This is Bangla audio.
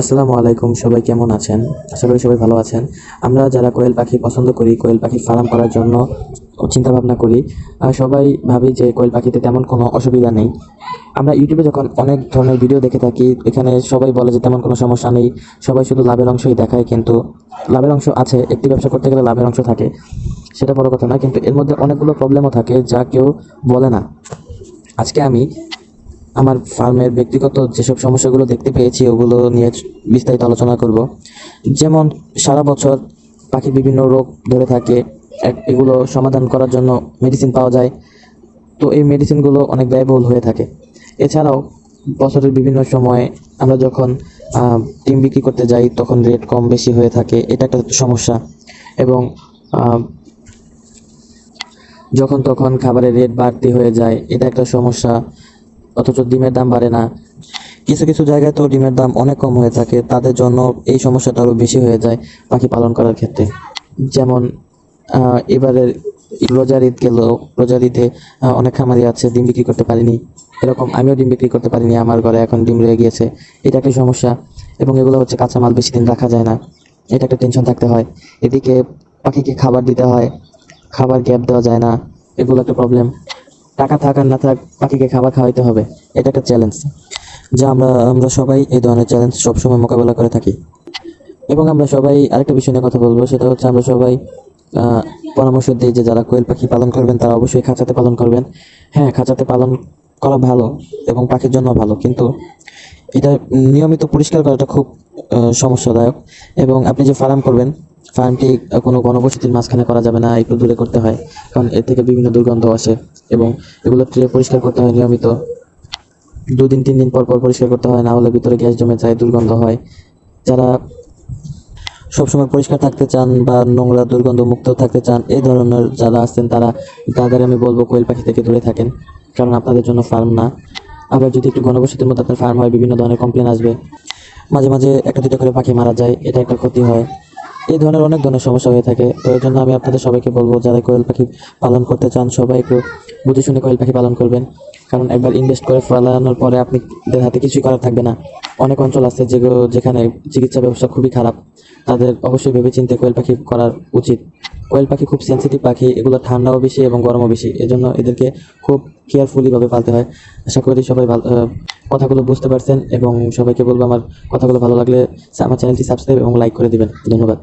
আসসালামু আলাইকুম, সবাই কেমন আছেন? আশা করি সবাই ভালো আছেন। আমরা যারা কোয়েল পাখি পছন্দ করি, কোয়েল পাখি ফার্ম করার জন্য চিন্তা ভাবনা করি সবাই ভাবি যে কোয়েল পাখিতে তেমন কোনো অসুবিধা নেই। আমরা ইউটিউবে যখন অনেক ধরনের ভিডিও দেখে থাকি, এখানে সবাই বলে যে তেমন কোনো সমস্যা নেই, সবাই শুধু লাভের অংশই দেখায়, কিন্তু লাভের অংশ আছে, একটি ব্যবসা করতে গেলে লাভের অংশ থাকে, সেটা বড় কথা না কিন্তু এর মধ্যে অনেকগুলো প্রবলেমও থাকে যা কেউ বলে না। আজকে আমি আমার ফার্মের ব্যক্তিগত যেসব সমস্যাগুলো দেখতে পেয়েছি, ওগুলো নিয়ে বিস্তারিত আলোচনা করব। যেমন, সারা বছর পাখির বিভিন্ন রোগ ধরে থাকে এগুলো সমাধান করার জন্য মেডিসিন পাওয়া যায়। তো এই মেডিসিনগুলো অনেক ব্যয়বহুল হয়ে থাকে। এছাড়াও, বছরের বিভিন্ন সময়ে আমরা যখন ডিম বিক্রি করতে যাই, তখন রেট কম বেশি হয়ে থাকে। এটা একটা সমস্যা। এবং যখন তখন খাবারের রেট বাড়তি হয়ে যায়, এটা একটা সমস্যা। অথচ ডিমের দাম বাড়ে না। কিছু কিছু জায়গায় তো ডিমের দাম অনেক কম হয়ে থাকে। তাদের জন্য এই সমস্যাটা আরও বেশি হয়ে যায় পাখি পালন করার ক্ষেত্রে। যেমন এবারের রোজার ঈদ গেল। রোজার ঈদে অনেক খামারি আছে, ডিম বিক্রি করতে পারিনি। এরকম আমিও ডিম বিক্রি করতে পারিনি। আমার ঘরে এখন ডিম রয়ে গিয়েছে। এটা একটা সমস্যা। এবং এগুলো হচ্ছে কাঁচামাল বেশি দিন রাখা যায় না। এটা একটা টেনশন থাকতে হয়। এদিকে পাখিকে খাবার দিতে হয়। খাবার গ্যাপ দেওয়া যায় না। এগুলো একটা প্রবলেম টাকা থাক আর না থাক পাখিকে খাবার খাওয়াইতে হবে। এটা একটা চ্যালেঞ্জ যা আমরা আমরা সবাই এই ধরনের চ্যালেঞ্জ সবসময় মোকাবেলা করে থাকি। এবং আমরা সবাই আরেকটা বিষয় নিয়ে কথা বলব, সেটা হচ্ছে আমরা সবাই পরামর্শ দিই যে যারা কোয়েল পাখি পালন করবেন, তারা অবশ্যই খাঁচাতে পালন করবেন। হ্যাঁ খাঁচাতে পালন করা ভালো এবং পাখির জন্য ভালো, কিন্তু এটা নিয়মিত পরিষ্কার করাটা খুব সমস্যাদায়ক। এবং আপনি যে ফার্ম করবেন ফার্মটি কোনো গণবসতির মাঝখানে করা যাবে না, একটু দূরে করতে হয়, কারণ এর থেকে বিভিন্ন দুর্গন্ধ আসে এবং এগুলো ট্রে পরিষ্কার করতে হয় নিয়মিত। দুদিন, তিন দিন পর পর পরিষ্কার করতে হয়, না হলে ভিতরে গ্যাস জমে যায়, দুর্গন্ধ হয়। যারা সবসময় পরিষ্কার থাকতে চান বা নোংরা দুর্গন্ধ মুক্ত থাকতে চান, এই ধরনের যারা আছেন তারা তাদের আমি বলব কোয়েল পাখি থেকে দূরে থাকেন, কারণ আপনাদের জন্য ফার্ম না। আবার যদি একটু গণবসতির মধ্যে আপনার ফার্ম হয়, বিভিন্ন ধরনের কমপ্লেন আসবে। মাঝে মাঝে একটা দুটো করে পাখি মারা যায়, এটা একটা ক্ষতি হয়। এই ধরনের অনেক ধরনের সমস্যা হয়ে থাকে। তো এর জন্য আমি আপনাদের সবাইকে বলব, যারা কোয়েল পাখি পালন করতে চান, সবাই একটু বুঝে শুনে কোয়েল পাখি পালন করবেন। কারণ একবার ইনভেস্ট করে ফলানোর পরে আপনাদের হাতে কিছুই করার থাকবে না। অনেক অঞ্চল আছে যেগুলো, যেখানে চিকিৎসা ব্যবস্থা খুবই খারাপ। তাদের অবশ্যই ভেবে ভেবেচিন্তে কোয়েল পাখি করার উচিত। কোয়েল পাখি খুব সেন্সিটিভ পাখি, এগুলো ঠান্ডাও বেশি এবং গরমও বেশি। এজন্য এদেরকে খুব কেয়ারফুলিভাবে পালতে হয়। আশা করি সবাই ভালো কথাগুলো বুঝতে পারছেন এবং সবাইকে বলব, আমার কথাগুলো ভালো লাগলে আমার চ্যানেলটি সাবস্ক্রাইব এবং লাইক করে দিবেন। ধন্যবাদ।